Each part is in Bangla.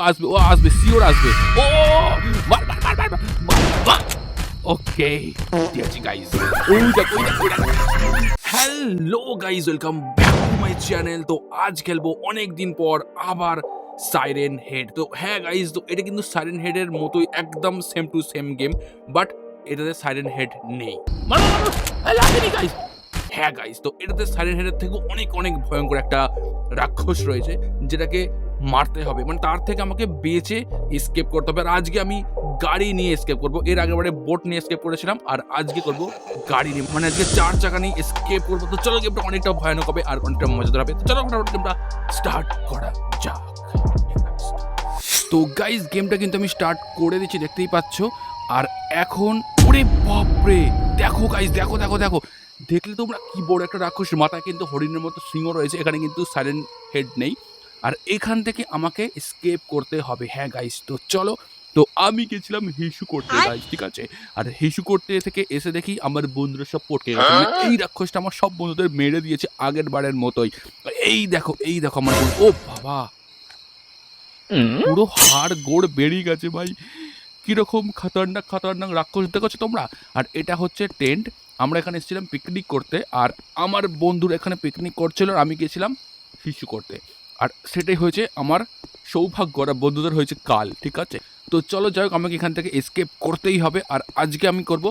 আসবে, ও আসবে সিওর আসবে। ও, মার মার মার মার ওকে গাইস দেখো ওই দেখো hello guys welcome back to my channel তো আজ খেলব অনেক দিন পর আবার সাইরেন হেড তো হ্যাঁ গাইস তো এটা কিন্তু সাইরেন হেডের মতোই একদম same to same game but এটাতে সাইরেন হেড নেই। গাইস হ্যাঁ গাইস তো এটাতে সাইরেন হেডের থেকে অনেক অনেক ভয়ঙ্কর একটা রাক্ষস রয়েছে, যেটাকে মারতে হবে। মানে তার থেকে আমাকে বেঁচে এসকেপ করতে হবে। আর আজকে আমি গাড়ি নিয়ে এসকেপ করব। এর আগেবারে বোট নিয়ে এসকেপ করেছিলাম। আর আজকে করব গাড়ি নিয়ে। মানে আজকে চার চাকা নিয়ে এসকেপ করব। তো চলো গেমটা অনেকটা ভয়ানক হবে আর অনেকটা মজাদার হবে। চলো গেমটা স্টার্ট করা যাক। তো গাইজ গেমটা কিন্তু আমি স্টার্ট করে দিচ্ছি। দেখতেই পাচ্ছ। আর এখন ওরে বাপরে! দেখো গাইজ দেখো দেখো দেখো। দেখলে তোমরা কি বড় একটা রাক্ষস। মাথায় কিন্তু হরিণের মতো সিংহ রয়েছে। এখানে কিন্তু সাইলেন্ট হেড নেই। আর এখান থেকে আমাকে স্কেপ করতে হবে। হ্যাঁ গাইস তো চলো তো আমি গেছিলাম হিসু করতে গাইস ঠিক আছে? আর হিসু করতে থেকে এসে দেখি আমার বন্ধুরা সব পটকে গেছে। মানে এই রাক্ষসটা আমার সব বন্ধুদের মেরে দিয়েছে আগের বারের মতোই। এই দেখো এই দেখো আমার ও বাবা! পুরো হাড় গোড় বেরিয়ে গেছে ভাই। কীরকম খাতারনাক খাতারনাক রাক্ষস দেখেছ তোমরা? আর এটা হচ্ছে টেন্ট আমরা এখানে এসেছিলাম পিকনিক করতে। আর আমার বন্ধুর এখানে পিকনিক করছিল আর আমি গেছিলাম শিশু করতে। আর সেটাই হয়েছে আমার সৌভাগ্য আর বন্ধুদের হয়েছে কাল, ঠিক আছে? তো চলো যাই হোক, আমাকে এখান থেকে এসকেপ করতেই হবে। আর আজকে আমি করব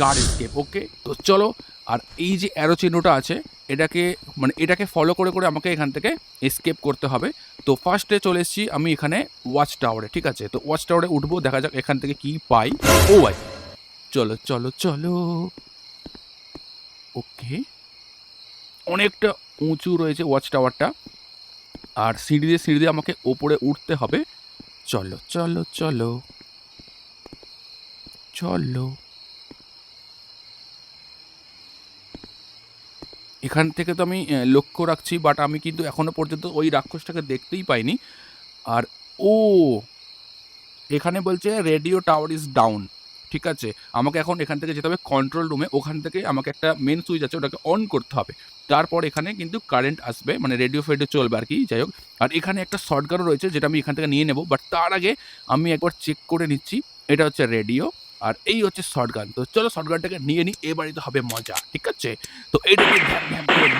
কার এসকেপ ওকে তো চলো, আর এই যে অ্যারো চিহ্নটা আছে, এটাকে মানে এটাকে ফলো করে করে আমাকে এখান থেকে এসকেপ করতে হবে। তো ফার্স্টে চলে এসেছি আমি এখানে ওয়াচ টাওয়ারে ঠিক আছে? তো ওয়াচ টাওয়ারে উঠবো, দেখা যাক এখান থেকে কি পাই। ও ভাই, চলো চলো চলো। ওকে অনেকটা উঁচু রয়েছে ওয়াচ টাওয়ারটা আর সিঁড়ি দিয়ে সিঁড়ি দিয়ে আমাকে ওপরে উঠতে হবে। চলো চলো চলো। চলো। এখান থেকে তো আমি লক্ষ্য রাখছি বাট আমি কিন্তু এখনও পর্যন্ত ওই রাক্ষসটাকে দেখতেই পাইনি। আর ও, এখানে বলছে রেডিও টাওয়ার ইজ ডাউন ঠিক আছে? আমাকে এখন এখান থেকে যেতে হবে কন্ট্রোল রুমে ওখান থেকে আমাকে একটা মেন সুইচ আছে, ওটাকে অন করতে হবে। তারপর এখানে কিন্তু কারেন্ট আসবে মানে রেডিও ফেডিও চলবে আর কি, যাই হোক। আর এখানে একটা শর্টগানও রয়েছে, যেটা আমি এখান থেকে নিয়ে নেব। বাট তার আগে আমি একবার চেক করে নিচ্ছি, এটা হচ্ছে রেডিও আর এই হচ্ছে শর্টগান তো চলো শর্টগানটাকে নিয়ে নিই এবারই তো হবে মজা, ঠিক আছে? তো এইটাকে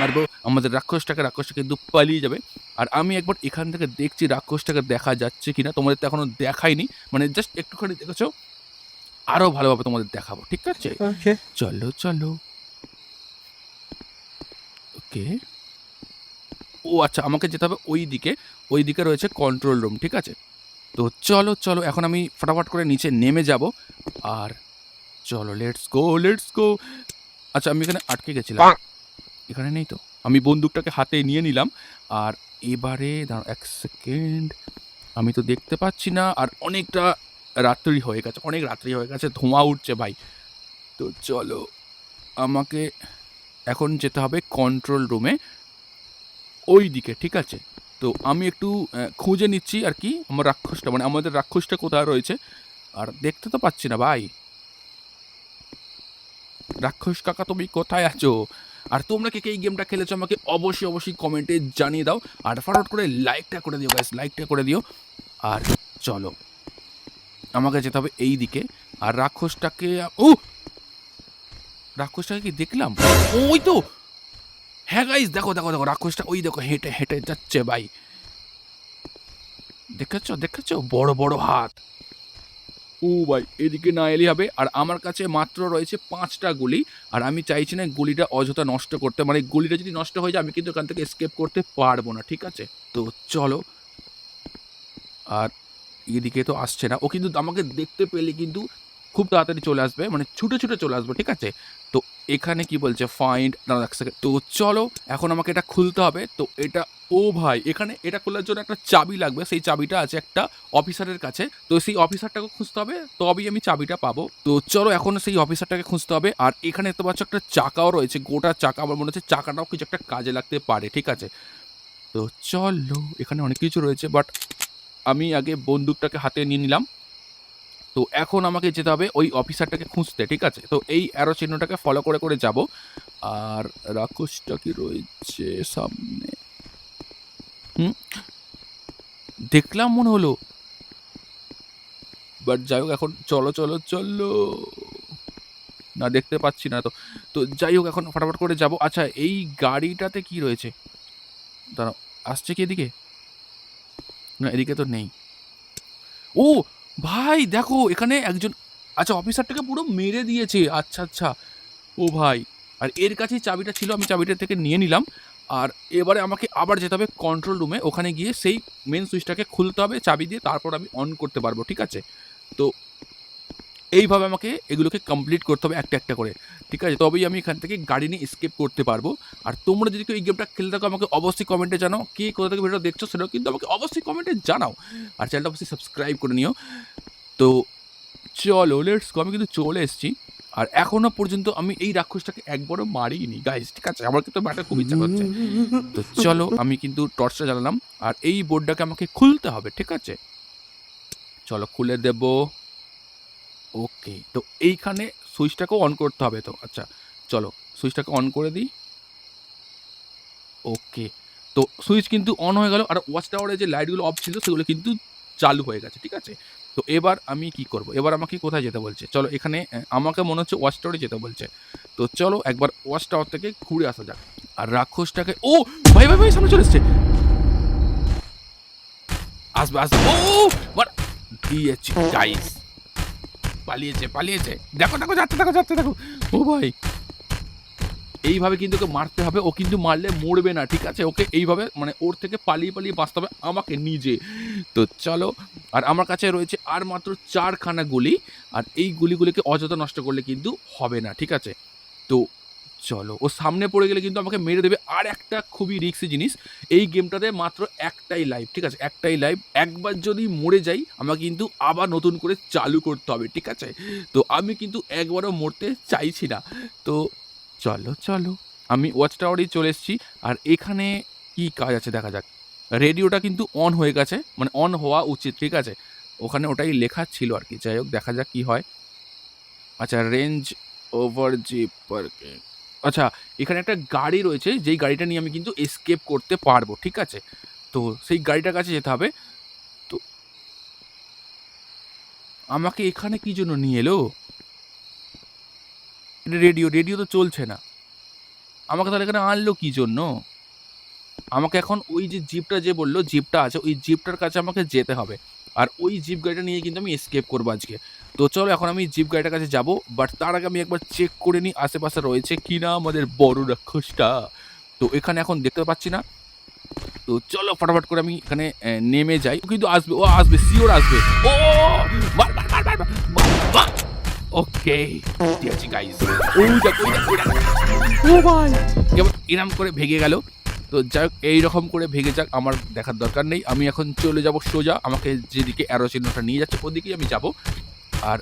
মারবো। আমাদের রাক্ষসটাকে, রাক্ষসটা কিন্তু পালিয়ে যাবে। আর আমি একবার এখান থেকে দেখছি রাক্ষসটাকে দেখা যাচ্ছে কিনা। তোমাদের তো এখনও দেখাইনি। মানে জাস্ট একটুখানি দেখেছ? আরও ভালোভাবে তোমাদের দেখাবো ঠিক আছে. চলো চলো। ওকে। ও আচ্ছা আমাকে যেতে হবে ওই দিকে। ওই দিকে রয়েছে কন্ট্রোল রুম ঠিক আছে? তো চলো চলো এখন আমি ফটাফট করে নিচে নেমে যাব। আর চলো লেটস গো লেটস গো আচ্ছা আমি এখানে আটকে গেছিলাম। এখানে নেই তো? আমি বন্দুকটাকে হাতে নিয়ে নিলাম। আর এবারে দাঁড়াও এক সেকেন্ড আমি তো দেখতে পাচ্ছি না আর অনেকটা রাত্রি হয়ে গেছে, অনেক রাত্রি হয়ে গেছে, ধোঁয়া উঠছে ভাই। তো চলো, আমাকে এখন যেতে হবে কন্ট্রোল রুমে ওই দিকে ঠিক আছে? তো আমি একটু খুঁজে নিচ্ছি আর কি, আমার রাক্ষসটা মানে আমাদের রাক্ষসটা কোথায় রয়েছে? আর দেখতে তো পাচ্ছি না ভাই। রাক্ষস কাকা, তুমি কোথায় আছো? আর তোমরা কে কে এই গেমটা খেলেছো আমাকে অবশ্যই অবশ্যই কমেন্টে জানিয়ে দাও। আর ফটাফট করে লাইকটা করে দিও গাইস লাইকটা করে দিও। আর চলো। আমাকে যেতে হবে এই দিকে আর রাক্ষসটাকে, ও! রাক্ষসটাকে কি দেখলাম? ওই তো! হ্যাঁ গাইস দেখো দেখো দেখো, রাক্ষসটা ওই দেখো, হেঁটে হেঁটে যাচ্ছে ভাই। দেখেছ দেখেছ? বড় বড় হাত। ও ভাই, এদিকে না এলে হবে। আর আমার কাছে মাত্র রয়েছে পাঁচটা গুলি। আর আমি চাইছি না গুলিটা অযথা নষ্ট করতে। মানে গুলিটা যদি নষ্ট হয়ে যায়, আমি কিন্তু এখান থেকে স্কেপ করতে পারব না, ঠিক আছে? তো চলো। আর এদিকে তো আসছে না। ও কিন্তু আমাকে দেখতে পেলে কিন্তু খুব তাড়াতাড়ি চলে আসবে মানে ছুটে ছুটে চলে আসবে, ঠিক আছে? তো এখানে কি বলছে? ফাইন্ড তো চলো, এখন আমাকে এটা খুলতে হবে। তো এটা, ও ভাই, এখানে এটা খোলার জন্য একটা চাবি লাগবে। সেই চাবিটা আছে একটা অফিসারের কাছে। তো সেই অফিসারটাকে খুঁজতে হবে। তবেই আমি চাবিটা পাবো। তো চলো, এখন সেই অফিসারটাকে খুঁজতে হবে। আর এখানে দেখতে পাচ্ছ একটা চাকাও রয়েছে, গোটা চাকা। আমার মনে হচ্ছে চাকাটাও কিছু একটা কাজে লাগতে পারে, ঠিক আছে? তো চলো, এখানে অনেক কিছু রয়েছে বাট আমি আগে বন্দুকটাকে হাতে নিয়ে নিলাম। তো এখন আমাকে যেতে হবে ওই অফিসারটাকে খুঁজতে, ঠিক আছে? তো এই অ্যারো চিহ্নটাকে ফলো করে করে যাব। আর রাক্ষসটা কি রয়েছে সামনে? হুম? দেখলাম মনে হলো। বাট যাই হোক, এখন চলো চলো চলো। না, দেখতে পাচ্ছি না তো। তো যাই হোক, এখন ফটাফট করে যাব। আচ্ছা এই গাড়িটাতে কি রয়েছে? দাঁড়াও, আসছে কি এদিকে? না, এদিকে তো নেই। ও, ভাই, দেখো, এখানে একজন আচ্ছা অফিসারটাকে পুরো মেরে দিয়েছে। আচ্ছা আচ্ছা। ও, ভাই, আর এর কাছেই চাবিটা ছিল, আমি চাবিটা থেকে নিয়ে নিলাম। আর এবারে আমাকে আবার যেতে হবে কন্ট্রোল রুমে ওখানে গিয়ে সেই মেন সুইচটাকে খুলতে হবে, চাবি দিয়ে, তারপর আমি অন করতে পারব, ঠিক আছে? তো এইভাবে আমাকে এগুলোকে কমপ্লিট করতে হবে একটা একটা করে। ঠিক আছে? তবেই আমি এখান থেকে গাড়ি নিয়ে স্কেপ করতে পারব। আর তোমরা যদি কেউ এই গেমটা খেলে থাকো, আমাকে অবশ্যই কমেন্টে জানাও। কে কোথা থেকে ভিডিও দেখছ সেটাও কিন্তু আমাকে অবশ্যই কমেন্টে জানাও। আর চ্যানেলটা অবশ্যই সাবস্ক্রাইব করে নিও। তো চলো লেটস গো আমি কিন্তু চলে এসেছি। আর এখনও পর্যন্ত আমি এই রাক্ষসটাকে একবারও মারিনি। গাইজ ঠিক আছে? আমার কিন্তু ম্যাটার খুব ইচ্ছা করছে। তো চলো, আমি কিন্তু টর্চটা জ্বালালাম। আর এই বোর্ডটাকে আমাকে খুলতে হবে, ঠিক আছে? চলো, খুলে দেব। ওকে, তো এইখানে সুইচটাকেও অন করতে হবে তো। আচ্ছা চলো, সুইচটাকে অন করে দিই। ওকে, তো সুইচ কিন্তু অন হয়ে গেল, আর ওয়াচ টাওয়ারে যে লাইটগুলো অফ ছিল, সেগুলো কিন্তু চালু হয়ে গেছে, ঠিক আছে? তো এবার আমি কি করব? এবার আমাকে কোথায় যেতে বলছে? চলো, এখানে আমাকে মনে হচ্ছে ওয়াচ টাওয়ারে যেতে বলছে। তো চলো, একবার ওয়াচ টাওয়ার থেকে ঘুরে আসা যাক। আর রাক্ষসটাকে, ও, ভাই ভাই ভাই, সামনে চলে এসছে। আসবে আসবে, ও দিয়েছি গাইস পালিয়েছে পালিয়েছে। দেখো দেখো, যাচ্ছে দেখো যাচ্ছে, দেখো। ও ভাই। এইভাবে কিন্তু ওকে মারতে হবে। ও কিন্তু মারলে মরবে না, ঠিক আছে? ওকে এইভাবে মানে ওর থেকে পালিয়ে পালিয়ে বাঁচতে হবে আমাকে নিজে। তো চলো, আর আমার কাছে রয়েছে আর মাত্র চারখানা গুলি, আর এই গুলিগুলিকে অযথা নষ্ট করলে কিন্তু হবে না, ঠিক আছে? তো চলো, ও সামনে পড়ে গেলে কিন্তু আমাকে মেরে দেবে আর একটা খুবই রিক্সি জিনিস। এই গেমটাতে মাত্র একটাই লাইভ ঠিক আছে? একটাই লাইভ একবার যদি মরে যাই, আমাকে কিন্তু আবার নতুন করে চালু করতে হবে, ঠিক আছে? তো আমি কিন্তু একবারও মরতে চাইছি না। তো চলো চলো, আমি ওয়াচ টাওয়ারেই চলে এসেছি। আর এখানে কি কাজ আছে, দেখা যাক। রেডিওটা কিন্তু অন হয়ে গেছে মানে অন হওয়া উচিত, ঠিক আছে? ওখানে ওটাই লেখা ছিল আর কি, যাই হোক, দেখা যাক কি হয়। আচ্ছা রেঞ্জ ওভার জিপ পার্কিং আচ্ছা এখানে একটা গাড়ি রয়েছে, যেই গাড়িটা নিয়ে আমি কিন্তু এসকেপ করতে পারব, ঠিক আছে? তো সেই গাড়িটার কাছে যেতে হবে। তো আমাকে এখানে কি জন্য নিয়ে এলো? রেডিও রেডিও তো চলছে না। আমাকে তাহলে এখানে আনলো কি জন্য? আমাকে এখন ওই যে জিপটা যে বলল জিপটা আছে, ওই জিপটার কাছে আমাকে যেতে হবে। আর ওই জিপ গাড়িটা নিয়ে কিন্তু আমি এসকেপ করব আজকে। তো চলো এখন আমি জিপ গাড়িটার কাছে যাব বাট তার আগে আমি একবার চেক করে নিই আশেপাশে রয়েছে কি না আমাদের বড় রাক্ষসটা। তো এখানে এখন দেখতে পাচ্ছি না। তো চলো ফটাফট করে আমি এখানে নেমে যাই। কিন্তু আসবে ও আসবে সিওর আসবে। ও ওকে ওই দেখো দেখো ও ভাই। এরম করে ভেঙে গেল। তো যাই হোক, এইরকম করে ভেঙে যাক, আমার দেখার দরকার নেই। আমি এখন চলে যাব সোজা, আমাকে যেদিকে অ্যারো চিহ্নটা নিয়ে যাচ্ছে, ওদিকেই আমি যাব। আর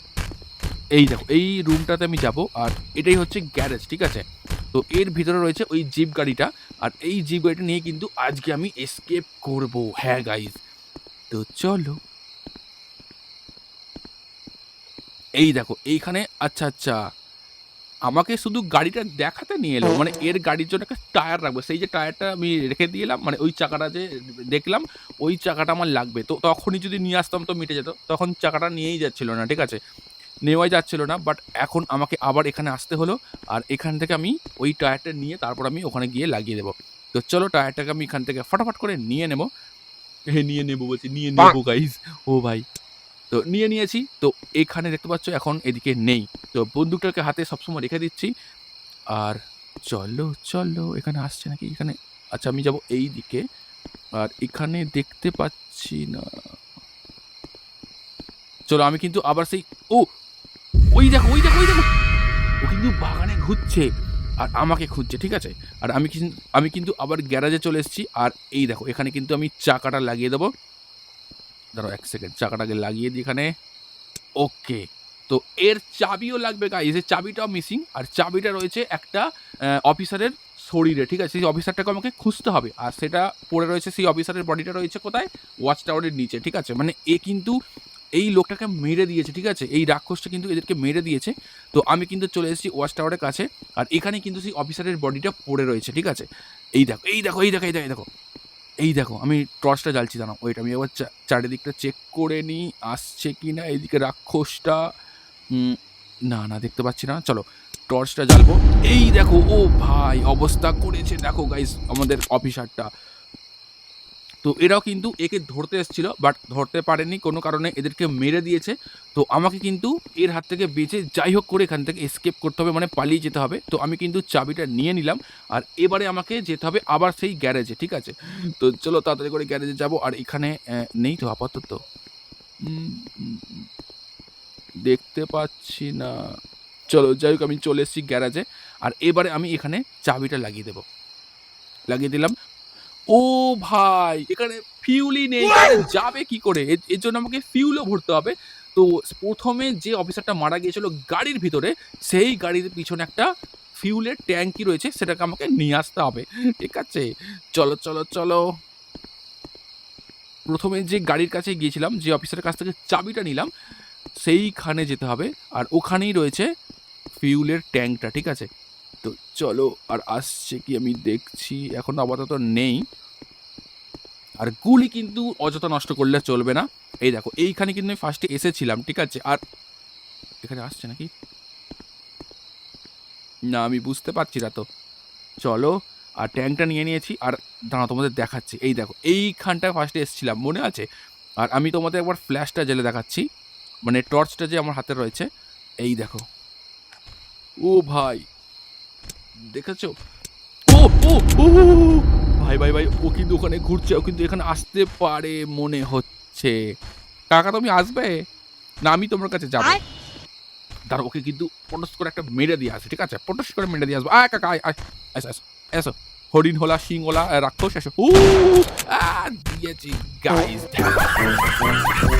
এই দেখো, এই রুমটাতে আমি যাব, আর এটাই হচ্ছে গ্যারেজ ঠিক আছে? তো এর ভিতরে রয়েছে ওই জিপ গাড়িটা, আর এই জিপ গাড়িটা নিয়ে কিন্তু আজকে আমি এসকেপ করব। হ্যাঁ গাইজ তো চলো। এই দেখো, এইখানে আচ্ছা আচ্ছা। আমাকে শুধু গাড়িটা দেখাতে নিয়ে এলো মানে এর গাড়ির জন্য একটা টায়ার রাখব। সেই যে টায়ারটা আমি রেখে দিলাম মানে ওই চাকাটা যে দেখলাম ওই চাকাটা আমার লাগবে। তো তখনই যদি নিয়ে আসতাম তো মিটে যেত। তখন চাকাটা নিয়েই যাচ্ছিল না ঠিক আছে? নেওয়াই যাচ্ছিল না বাট এখন আমাকে আবার এখানে আসতে হলো আর এখান থেকে আমি ওই টায়ারটা নিয়ে তারপর আমি ওখানে গিয়ে লাগিয়ে দেবো। তো চলো টায়ারটাকে আমি এখান থেকে ফটাফট করে নিয়ে নেব। নিয়ে নেব বলছি নিয়ে নেব গাইজ ও ভাই। তো নিয়ে নিয়েছি। তো এখানে দেখতে পাচ্ছ এখন এদিকে নেই। তো বন্দুকটাকে হাতে সবসময় রেখে দিচ্ছি। আর চলো চলো, এখানে আসছে নাকি? এখানে আচ্ছা আমি যাব এই দিকে আর এখানে দেখতে পাচ্ছি না। চলো, আমি কিন্তু আবার সেই, ও, ওই দেখো ওই দেখো ওই দেখো। ও কিন্তু বাগানে ঘুরছে। আর আমাকে খুঁজছে, ঠিক আছে? আর আমি আমি কিন্তু আবার গ্যারাজে চলে এসেছি। আর এই দেখো, এখানে কিন্তু আমি চাকাটা লাগিয়ে দেবো। দাঁড়াও এক সেকেন্ড চাকাটাকে লাগিয়ে দিই এখানে। ওকে তো এর চাবিও লাগবে গাইজ এর চাবিটাও মিসিং আর চাবিটা রয়েছে একটা অফিসারের শরীরে, ঠিক আছে? সেই অফিসারটাকে আমাকে খুঁজতে হবে, আর সেটা পড়ে রয়েছে, সেই অফিসারের বডিটা রয়েছে কোথায়? ওয়াচ টাওয়ারের নিচে, ঠিক আছে? মানে এ কিন্তু এই লোকটাকে মেরে দিয়েছে, ঠিক আছে? এই রাক্ষসটা কিন্তু এদেরকে মেরে দিয়েছে, তো আমি কিন্তু চলে এসেছি ওয়াচ টাওয়ারের কাছে, আর এখানে কিন্তু সেই অফিসারের বডিটা পড়ে রয়েছে, ঠিক আছে? এই দেখো এই দেখো এই দেখো এই দেখো এই দেখো। এই দেখো, আমি টর্চটা জ্বালছি, দাঁড়াও ওইটা আমি এবার চারিদিকটা চেক করে নিই, আসছে কি না এইদিকে রাক্ষসটা না না, দেখতে পাচ্ছি না, চলো, টর্চটা জ্বালবো। এই দেখো, ও ভাই, অবস্থা করেছে। দেখো গাইস আমাদের অফিসারটা তো এরাও কিন্তু একে ধরতে এসেছিল বাট ধরতে পারেনি, কোনো কারণে এদেরকে মেরে দিয়েছে। তো আমাকে কিন্তু এর হাত থেকে বেঁচে যাই হোক করে এখান থেকে এসকেপ করতে হবে মানে পালিয়ে যেতে হবে। তো আমি কিন্তু চাবিটা নিয়ে নিলাম, আর এবারে আমাকে যেতে হবে আবার সেই গ্যারেজে, ঠিক আছে? তো চলো তাড়াতাড়ি করে গ্যারেজে যাব, আর এখানে নেই তো আপাতত। দেখতে পাচ্ছি না। চলো যাই হোক, আমি চলে এসেছি গ্যারেজে, আর এবারে আমি এখানে চাবিটা লাগিয়ে দেবো। লাগিয়ে দিলাম ও ভাই এখানে ফিউলই নেই। যাবে কি করে? এর- জন্য আমাকে ফিউলও ভরতে হবে। তো প্রথমে যে অফিসারটা মারা গিয়েছিল গাড়ির ভিতরে সেই গাড়ির পিছনে একটা ফিউলের ট্যাঙ্কি রয়েছে সেটাকে আমাকে নিয়ে আসতে হবে। ঠিক আছে? চলো চলো চলো। প্রথমে যে গাড়ির কাছে গিয়েছিলাম যে অফিসারের কাছ থেকে চাবিটা নিলাম সেইখানে যেতে হবে। আর ওখানেই রয়েছে ফিউলের ট্যাঙ্কটা ঠিক আছে? তো চলো, আর আসছে কি আমি দেখছি, এখন আপাতত নেই। আর গুলি কিন্তু অযথা নষ্ট করলে চলবে না। এই দেখো, এইখানে কিন্তু আমি ফার্স্টে এসেছিলাম, ঠিক আছে? আর এখানে আসছে নাকি? না, আমি বুঝতে পারছি না তো। চলো, আর ট্যাঙ্কটা নিয়ে নিয়েছি, আর দাঁড়া তোমাদের দেখাচ্ছি। এই দেখো এইখানটায় ফার্স্টে এসেছিলাম, মনে আছে? আর আমি তোমাদের একবার ফ্ল্যাশটা জেলে দেখাচ্ছি। মানে টর্চটা যে আমার হাতে রয়েছে, এই দেখো। ও ভাই দেখেছ? ও ও ও ভাই ভাই ভাই ও কিন্তু ওখানে ঘুরছে ও কিন্তু এখানে আসতে পারে মনে হচ্ছে। কাকা তুমি আসবে? না আমি তোমার কাছে যাব। দাঁড়া ওকে কিন্তু পটস করে একটা মেরে দিয়ে আসে ঠিক আছে? পটস করে মেরে দিয়ে আসব। আয় কাকা আয় আয়। এসো এসো হরিণ হোলা সিং হোলা রাক্ষস এসো। আ, দিয়েছি গাইস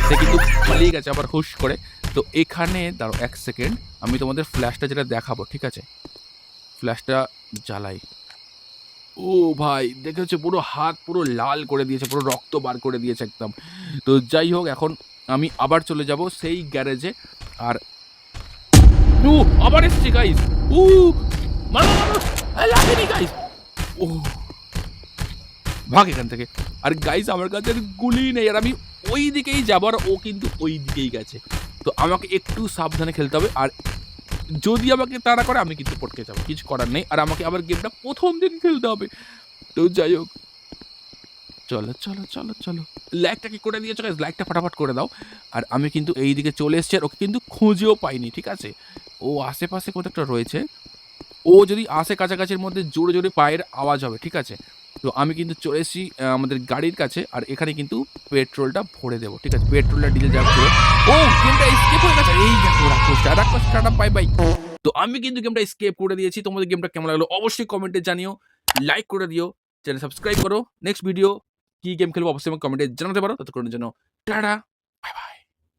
সে কিন্তু পালিয়ে গেছে আবার হুশ করে। তো এখানে দাঁড়ো এক সেকেন্ড আমি তোমাদের ফ্ল্যাশটা যেটা দেখাবো ঠিক আছে? ফ্ল্যাশটা জ্বালাই। ও ভাই, দেখেছ পুরো হাত পুরো লাল করে দিয়েছে, পুরো রক্ত বার করে দিয়েছে একদম। তো যাই হোক, এখন আমি আবার চলে যাব সেই গ্যারেজে। আর ও, আবার এসছে গাইস ও, মারো মারো! লাগেনি গাইস ও, ভাগ এখান থেকে। আর গাইস আমার কাছে গুলি নেই, আর আমি ওই দিকেই যাব, আর ও কিন্তু ওই দিকেই গেছে। তো আমাকে একটু সাবধানে খেলতে হবে, আর যদি আমাকে তাড়া করে, আমি কিন্তু পটকে যাব। কিছু করার নেই। আর আমাকে আবার গেমটা প্রথম দিন খেলতে হবে। তো যাই হোক। চলো চলো চলো চলো। লাইকটা কি করে দিয়েছ গাইস লাইকটা ফটাফট করে দাও। আর আমি কিন্তু এই দিকে চলে এসেছি আর ওকে কিন্তু খুঁজেও পাইনি, ঠিক আছে? ও আশেপাশে কোথাও একটা রয়েছে। ও যদি আসে কাছাকাছির মধ্যে জোরে জোরে পায়ের আওয়াজ হবে, ঠিক আছে? তো আমি কিন্তু চলে এসেছি আমাদের গাড়ির কাছে, আর এখানে কিন্তু পেট্রোলটা ভরে দেবো, ঠিক আছে? পেট্রোলটা ডিজেল যাচ্ছে ও গেমটা স্কেপ হয়ে গেছে। এই দেখো রাক্ষসটা বাই বাই তো আমি কিন্তু গেমটা স্কেপ করে দিয়েছি। তোমাদের গেমটা কেমন লাগল অবশ্যই কমেন্টে জানিও লাইক করে দিও চ্যানেল সাবস্ক্রাইব করো। নেক্সট ভিডিও কি গেম খেলব অবশ্যই আমাকে কমেন্টে জানাতে পারো। ততক্ষণের জন্য, টাটা।